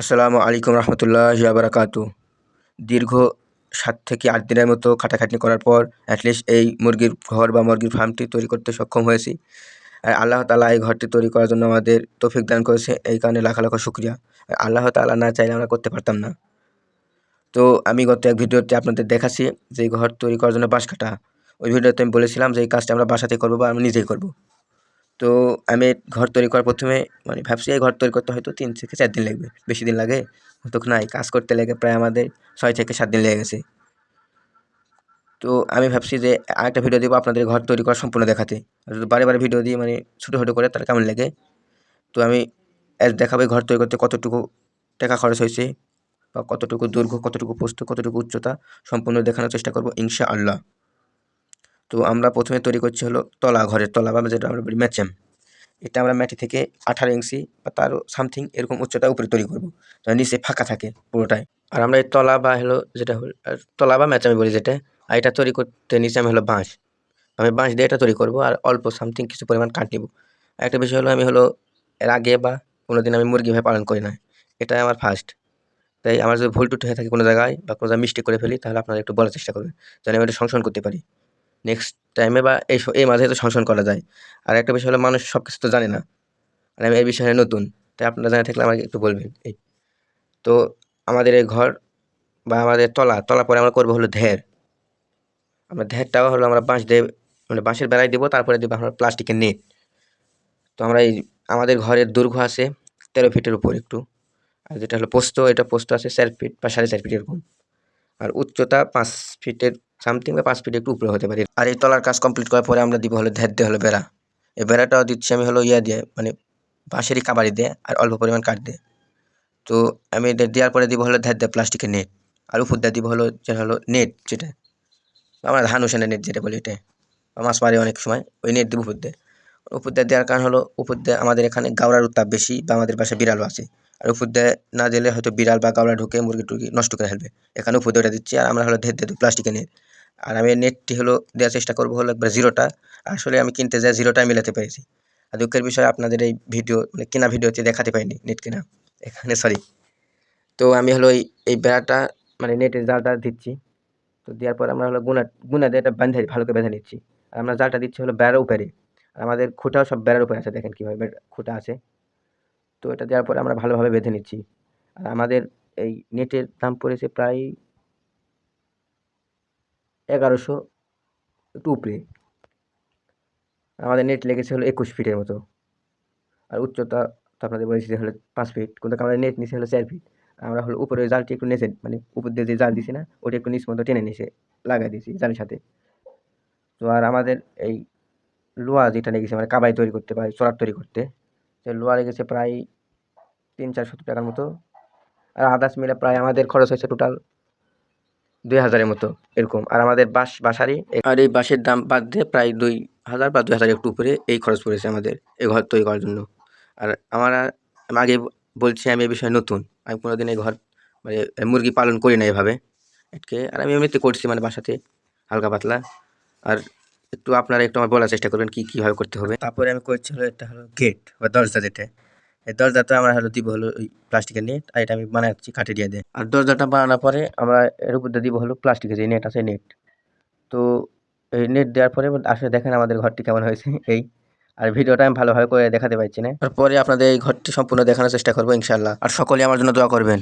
আসসালামু আলাইকুম রহমতুল্লাহ বারাকাতু দীর্ঘ সাত থেকে আট দিনের মতো খাটাখাটনি করার পর অ্যাটলিস্ট এই মুরগির ঘর বা মুরগির ফার্মটি তৈরি করতে সক্ষম হয়েছি। আর আল্লাহ তালা এই ঘরটি তৈরি করার জন্য আমাদের তৌফিক দান করেছে। এই কারণে লাখ লাখ শুক্রিয়া। আর আল্লাহ তালা না চাইলে আমরা করতে পারতাম না। তো আমি গত এক ভিডিওতে আপনাদের দেখাচ্ছি যে ঘর তৈরি করার জন্য বাঁশ কাটা। ওই ভিডিওতে আমি বলেছিলাম যে এই কাজটা আমরা বাসাতে করব বা আমি নিজেই করব। তো আমি ঘর তৈরি করার প্রথমে মানে ভাবছি এই ঘর তৈরি করতে হয়তো তিন থেকে চার দিন লাগবে, বেশি দিন লাগে। তো নাই, কাজ করতে লেগে প্রায় আমাদের ছয় থেকে সাত দিন লেগে গেছে। তো আমি ভাবছি যে আরেকটা ভিডিও দেবো আপনাদের ঘর তৈরি করা সম্পূর্ণ দেখাতে। যদি বারে বারে ভিডিও দিয়ে মানে ছোটো ছোটো করে তার কেমন লাগে? তো আমি দেখাবো ঘর তৈরি করতে কতটুকু টাকা খরচ হয়েছে, বা কতটুকু দৈর্ঘ্য, কতটুকু পোস্ত কতটুকু উচ্চতা সম্পূর্ণ দেখানোর চেষ্টা করব ইনশা আল্লাহ তো আমরা প্রথমে তৈরি করছি হলো তলা ঘরের তলা বা যেটা আমরা বলি ম্যাচেম। এটা আমরা ম্যাটি থেকে আঠারো ইঞ্চি বা তারও সামথিং এরকম উচ্চতা উপরে তৈরি করব। নিচে ফাঁকা থাকে পুরোটাই। আর আমরা এই তলা বা হলো যেটা হলো তলা বা ম্যাচ আমি বলি যেটা, আর এটা তৈরি করতে নিচে আমি হলো বাঁশ। আমি বাঁশ দিয়ে এটা তৈরি করব আর অল্প সামথিং কিছু পরিমাণ কাঠ নিব। একটা বিষয় হলো আমি হলো এর আগে বা কোনো দিন আমি মুরগি ভাবে পালন করি না। এটাই আমার ফার্স্ট তাই আমার যদি ভুল টুট হয়ে থাকে কোনো জায়গায় বা কোনো জায়গায় মিস্টেক করে ফেলি, তাহলে আপনারা একটু বলার চেষ্টা করবেন। যেন আমি এটা সংশোধন করতে পারি। নেক্সট টাইমে বা এই এই মাঝে তো সংশোধন করা যায়। আর একটা বিষয় হলো মানুষ সব কিছু তো জানে না। আর আমি এই বিষয়ে নতুন। তাই আপনারা জানা থাকলে আমাকে একটু বলবেন। এই তো আমাদের এই ঘর বা আমাদের তলা তলা পরে আমরা করব হলো ঢের। আমরা ঢেরটাও হলো আমরা বাঁশ দিয়ে মানে বাঁশের বেড়াই দেবো, তারপরে দেবো আমরা প্লাস্টিকের নেট। তো আমরা এই আমাদের ঘরের দৈর্ঘ্য আছে তেরো ফিটের উপর একটু। আর যেটা হলো পোস্ত, এটা পোস্ত আছে চার ফিট বা সাড়ে চার ফিট এরকম। আর উচ্চতা পাঁচ ফিটের সামথিং বা পাঁচ ফিট একটু উপরে হতে পারে। আর এই তলার কাজ কমপ্লিট করার পরে আমরা দিব হলো ধ্যার দিয়ে হলো বেড়া। এই বেড়াটাও দিচ্ছি আমি হলো ইয়া দিয়ে মানে বাঁশেরই কাবাড়ি দিয়ে আর অল্প পরিমাণ কাঠ দিয়ে। তো আমি দেওয়ার পরে দিব হলো ধ্যার দিয়ে প্লাস্টিকের নেট আর উপর দিয়ে দিব হলো যেটা হলো নেট যেটা। আমরা ধান উসানের নেট যেটা বলি এটা। মাছ মারি অনেক সময়, ওই নেট দিব উপর দিয়ে। উপর দিয়ে দেওয়ার কারণ হলো উপর দিয়ে আমাদের এখানে গাওড়ার উত্তাপ বেশি বা আমাদের পাশে বিড়ালও আছে। আর উপর দিয়ে না দিলে হয়তো বিড়াল বা গাওড়া ঢুকে মুরগি টুরগি নষ্ট করে ফেলবে। এখানে উপর দিয়ে দিচ্ছি আর আমরা হলো ধের দিয়ে প্লাস্টিকের নেট আর আমি নেটটি হলো দেওয়ার চেষ্টা করব, হলো একবার জিরোটা আসলে আমি কিনতে যাই জিরোটাই মিলাতে পেরেছি। আর দুঃখের বিষয়, আপনাদের এই ভিডিও মানে কেনা ভিডিওতে দেখাতে পাইনি নেট কেনা। এখানে সরি তো আমি হলো এই বেড়াটা মানে নেটের জালটা দিচ্ছি। তো দেওয়ার পর আমরা হলো গুনা গুনা দিয়ে এটা বাঁধে ভালো করে বেঁধে নিচ্ছি। আর আমরা জালটা দিচ্ছি হলো বেড়ার উপরে। আর আমাদের খুঁটাও সব বেড়ার উপরে আছে, দেখেন কীভাবে খুঁটা আছে। তো এটা দেওয়ার পরে আমরা ভালোভাবে বেঁধে নিচ্ছি। আর আমাদের এই নেটের দাম পড়েছে প্রায় এগারোশো একটু আমাদের নেট লেগেছে হলো একুশ ফিটের মতো। আর উচ্চতা তো আপনাদের বলেছি যে হলো পাঁচ ফিট কিন্তু আমাদের নেট নিচে হলো চার ফিট আমরা হলো উপরে জালটি একটু নেচে মানে উপর দিয়ে যে জাল দিছি না, ওটা একটু নিচ মতো টেনে নিচে লাগাই দিয়েছি জালের সাথে। তো আর আমাদের এই লোহা যেটা লেগেছে মানে কাবাই তৈরি করতে বা চড়ার তৈরি করতে সে লোহা লেগেছে প্রায় তিন চারশো টাকার মতো। আর আদার্স মিলে প্রায় আমাদের খরচ হয়েছে টোটাল দুই হাজারের মতো এরকম। আর আমাদের বাস বাসারই আর এই বাসের দাম বাদ দিয়ে প্রায় দুই হাজার বা দুই হাজার একটু উপরে এই খরচ পড়েছে আমাদের এই ঘর তৈরি করার জন্য। আর আমার আগে বলছি আমি এই বিষয়ে নতুন। আমি কোনো দিন এই ঘর মানে মুরগি পালন করি না এভাবে। এটকে আর আমি এমনিতে করছি মানে বাসাতে হালকা পাতলা। আর একটু আপনারা একটু আমার বলার চেষ্টা করবেন কী কীভাবে করতে হবে। তারপরে আমি করছি হলো এটা হলো গেট বা দরজা যেটা। দরজাটা আমরা হলো দিব হলো ওই প্লাস্টিকের নেট, আর এটা আমি বানাচ্ছি কাঠে দিয়ে দিয়ে। আর দরজাটা বানানোর পরে আমরা এর উপর দিব হলো প্লাস্টিকের যে নেট আছে, নেট। তো এই নেট দেওয়ার পরে আসলে দেখেন আমাদের ঘরটি কেমন হয়েছে, এই। আর ভিডিওটা আমি ভালোভাবে করে দেখাতে পারছি না। তারপরে আপনাদের এই ঘরটি সম্পূর্ণ দেখানোর চেষ্টা করব ইনশাল্লাহ আর সকলে আমার জন্য দোয়া করবেন।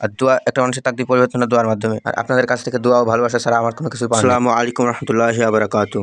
আর দোয়া, একটা মানুষের তাকদি পরিবর্তন দোয়ার মাধ্যমে। আর আপনাদের কাছ থেকে দোয়া ও ভালোবাসা ছাড়া আমার কোনো কিছু আসসালামু আলাইকুম রহমতুল্লাহ আবরাকাতু